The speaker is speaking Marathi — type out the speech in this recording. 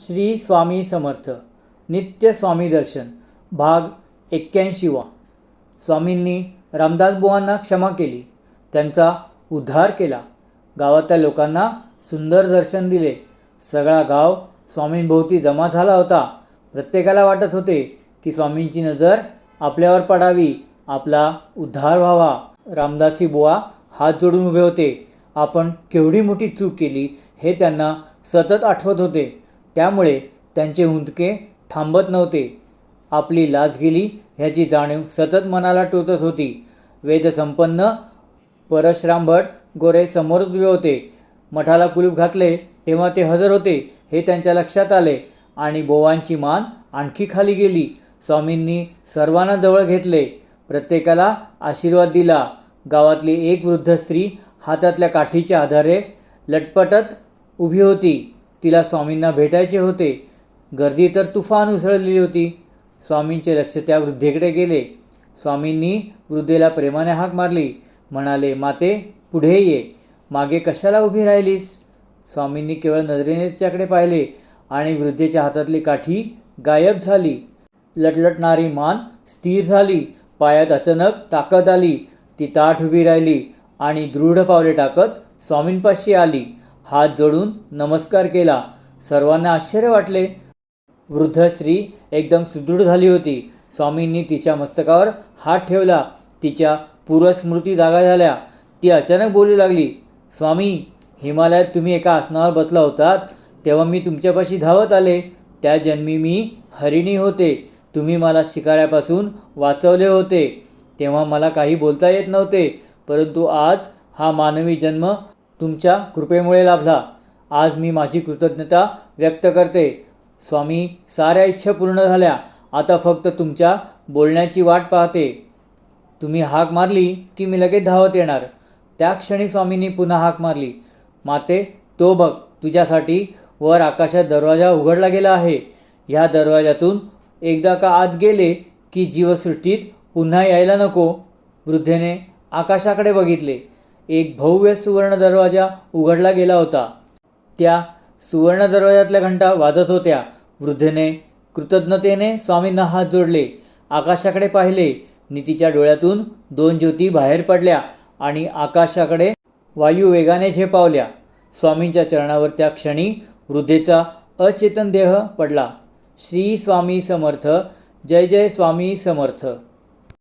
श्री स्वामी समर्थ नित्य स्वामी दर्शन भाग एक्क्याऐंशीवा. स्वामींनी रामदास बुवांना क्षमा केली त्यांचा उद्धार केला. गावातल्या लोकांना सुंदर दर्शन दिले. सगळा गाव स्वामींभोवती जमा झाला होता. प्रत्येकाला वाटत होते की स्वामींची नजर आपल्यावर पडावी आपला उद्धार व्हावा. रामदासी बुवा हात जोडून उभे होते. आपण केवढी मोठी चूक केली हे त्यांना सतत आठवत होते. त्यामुळे त्यांचे हुंदके थांबत नव्हते. आपली लाज गेली ह्याची जाणीव सतत मनाला टोचत होती. वेदसंपन्न परशराम भट गोरे समोर उभे होते. मठाला कुलूप घातले तेव्हा ते हजर होते हे त्यांच्या लक्षात आले आणि बोवांची मान आणखी खाली गेली. स्वामींनी सर्वांना जवळ घेतले. प्रत्येकाला आशीर्वाद दिला. गावातली एक वृद्ध स्त्री हातातल्या काठीच्या आधारे लटपटत उभी होती. तिला स्वामींना भेटायचे होते. गर्दी तर तुफान उसळलेली होती. स्वामींचे लक्ष त्या वृद्धेकडे गेले. स्वामींनी वृद्धेला प्रेमाने हाक मारली. म्हणाले माते पुढे ये. मागे कशाला उभी राहिलीस? स्वामींनी केवळ नजरेने तिच्याकडे पाहिले आणि वृद्धेच्या हातातली काठी गायब झाली. लटलटणारी मान स्थिर झाली. पायात अचानक ताकद आली. ती ताठ उभी राहिली आणि दृढ पावले टाकत स्वामींपाशी आली. हात जोडून नमस्कार केला. सर्वांना आश्चर्य वाटले. वृद्ध स्त्री एकदम सुदृढ झाली होती. स्वामींनी तिच्या मस्तकावर हात ठेवला. तिच्या पूर्वस्मृती जागा झाल्या. ती अचानक बोलू लागली स्वामी हिमालयात तुम्ही एका आसनावर बसला होतात. तेव्हा मी तुमच्यापाशी धावत आले. त्या जन्मी मी हरिणी होते. तुम्ही मला शिकाऱ्यापासून वाचवले होते. तेव्हा मला काही बोलता येत नव्हते. परंतु आज हा मानवी जन्म तुमच्या कृपेमुळे लाभला. आज मी माझी कृतज्ञता व्यक्त करते. स्वामी साऱ्या इच्छा पूर्ण झाल्या. आता फक्त तुमच्या बोलण्याची वाट पाहते. तुम्ही हाक मारली की मी लगेच धावत येणार. त्या क्षणी स्वामींनी पुन्हा हाक मारली. माते तो बघ तुझ्यासाठी वर आकाशात दरवाजा उघडला गेला आहे. ह्या दरवाजातून एकदा का आत गेले की जीवसृष्टीत पुन्हा यायला नको? वृद्धेने आकाशाकडे बघितले. एक भव्य सुवर्ण दरवाजा उघडला गेला होता. त्या सुवर्ण दरवाजातल्या घंटा वाजत होत्या. वृद्धेने कृतज्ञतेने स्वामींना हात जोडले. आकाशाकडे पाहिले. नितीच्या डोळ्यातून दोन ज्योती बाहेर पडल्या आणि आकाशाकडे वायू वेगाने झेपावल्या. स्वामींच्या चरणावर त्या क्षणी वृद्धेचा अचेतन देह पडला. श्री स्वामी समर्थ. जय जय स्वामी समर्थ.